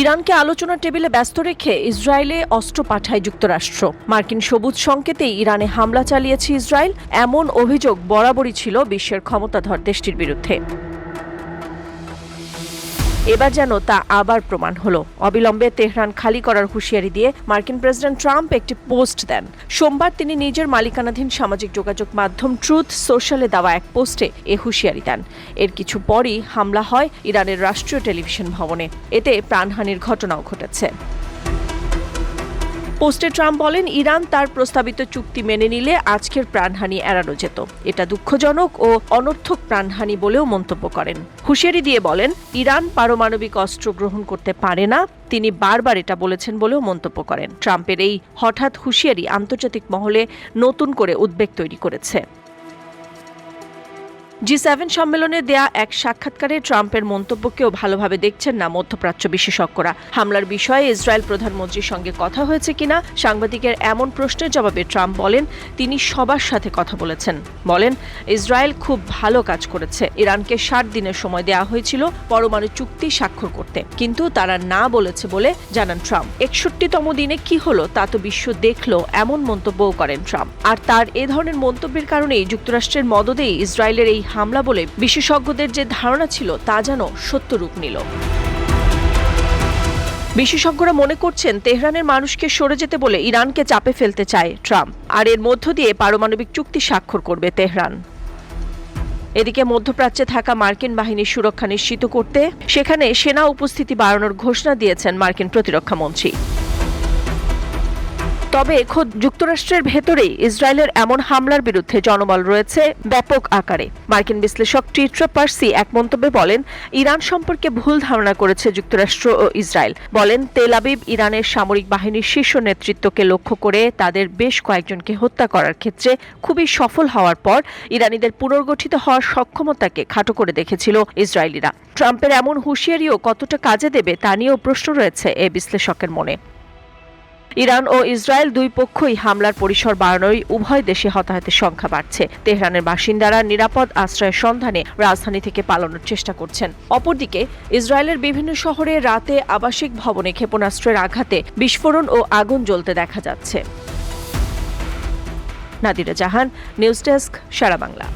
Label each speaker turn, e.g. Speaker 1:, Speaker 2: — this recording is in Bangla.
Speaker 1: ইরানকে আলোচনার টেবিলে ব্যস্ত রেখে ইসরায়েলে অস্ত্র পাঠায় যুক্তরাষ্ট্র। মার্কিন সবুজ সংকেতেই ইরানে হামলা চালিয়েছে ইসরায়েল। এমন অভিযোগ বরাবরই ছিল বিশ্বের ক্ষমতাধর দেশটির বিরুদ্ধে। এবার যেন তা আবার প্রমাণ হলো। অবিলম্বে তেহরান খালি করার হুঁশিয়ারি দিয়ে মার্কিন প্রেসিডেন্ট ট্রাম্প একটি পোস্ট দেন। সোমবার তিনি নিজের মালিকানাধীন সামাজিক যোগাযোগ মাধ্যম ট্রুথ সোশ্যালে দেওয়া এক পোস্টে এ হুঁশিয়ারি দেন। এর কিছু পরই হামলা হয় ইরানের রাষ্ট্রীয় টেলিভিশন ভবনে। এতে প্রাণহানির ঘটনাও ঘটেছে। পোস্টে ট্রাম্প বলেন, ইরান তার প্রস্তাবিত চুক্তি মেনে নিলে আজকের প্রাণহানি এড়ানো যেত। এটা দুঃখজনক ও অনর্থক প্রাণহানি বলেও মন্তব্য করেন। হুশিয়ারি দিয়ে বলেন, ইরান পারমাণবিক অস্ত্র গ্রহণ করতে পারে না, তিনি বারবার এটা বলেছেন বলেও মন্তব্য করেন। ট্রাম্পের এই হঠাৎ হুঁশিয়ারি আন্তর্জাতিক মহলে নতুন করে উদ্বেগ তৈরি করেছে। জি সেভেন সম্মেলনে দেয়া এক সাক্ষাৎকারে ট্রাম্পের মন্তব্যকেও ভালোভাবে দেখছেন না মধ্যপ্রাচ্য বিশেষজ্ঞরা। হামলার বিষয়ে ইসরায়েল প্রধানমন্ত্রীর সঙ্গে কথা হয়েছে কিনা, সাংবাদিকের এমন প্রশ্নের জবাবে ট্রাম্প বলেন, তিনি সবার সাথে কথা বলেছেন। বলেন, ইসরায়েল খুব ভালো কাজ করেছে। ইরানকে ষাট দিনের সময় দেওয়া হয়েছিল পরমাণু চুক্তি স্বাক্ষর করতে। কিন্তু তারা না বলেছে বলে জানান ট্রাম্প। একষট্টিতম দিনে কি হলো তা তো বিশ্ব দেখল, এমন মন্তব্যও করেন ট্রাম্প। আর তার এ ধরনের মন্তব্যের কারণেই যুক্তরাষ্ট্রের মদদেই ইসরায়েলের এই হামলা বলে বিশেষজ্ঞদের যে ধারণা ছিল তা যেন সত্য রূপ নিল। বিশেষজ্ঞরা মনে করছেন তেহরানের মানুষকে সরে যেতে বলে ইরানকে চাপে ফেলতে চায় ট্রাম্প, আর এর মধ্য দিয়ে পারমাণবিক চুক্তি স্বাক্ষর করবে তেহরান। এদিকে মধ্যপ্রাচ্যে থাকা মার্কিন বাহিনীর সুরক্ষা নিশ্চিত করতে সেখানে সেনা উপস্থিতি বাড়ানোর ঘোষণা দিয়েছেন মার্কিন প্রতিরক্ষা মন্ত্রী। তবে খোদ যুক্তরাষ্ট্রের ভেতরেই ইসরায়েলের এমন হামলার বিরুদ্ধে জনবল রয়েছে ব্যাপক আকারে। মার্কিন বিশ্লেষক টিট্রা পার্সি এক মন্তব্যে বলেন, ইরান সম্পর্কে ভুল ধারণা করেছে যুক্তরাষ্ট্র ও ইসরায়েল। বলেন, তেল আবিব ইরানের সামরিক বাহিনীর শীর্ষ নেতৃত্বকে লক্ষ্য করে তাদের বেশ কয়েকজনকে হত্যা করার ক্ষেত্রে খুবই সফল হওয়ার পর ইরানিদের পুনর্গঠিত হওয়ার সক্ষমতাকে খাটো করে দেখেছিল ইসরায়েলিরা। ট্রাম্পের এমন হুঁশিয়ারিও কতটা কাজে দেবে তা নিয়েও প্রশ্ন রয়েছে এ বিশ্লেষকের মনে। ইরান ও ইসরায়েল দুই পক্ষই হামলার পরিসর বাড়ানোয় উভয় দেশে হতাহতের সংখ্যা বাড়ছে। তেহরানের বাসিন্দারা নিরাপদ আশ্রয়ের সন্ধানে রাজধানী থেকে পালানোর চেষ্টা করছেন। অপরদিকে, ইসরায়েলের বিভিন্ন শহরে রাতে আবাসিক ভবনে ক্ষেপণাস্ত্রের আঘাতে বিস্ফোরণ ও আগুন জ্বলতে দেখা যাচ্ছে। Nadira Jahan, news desk, Sara Bangla.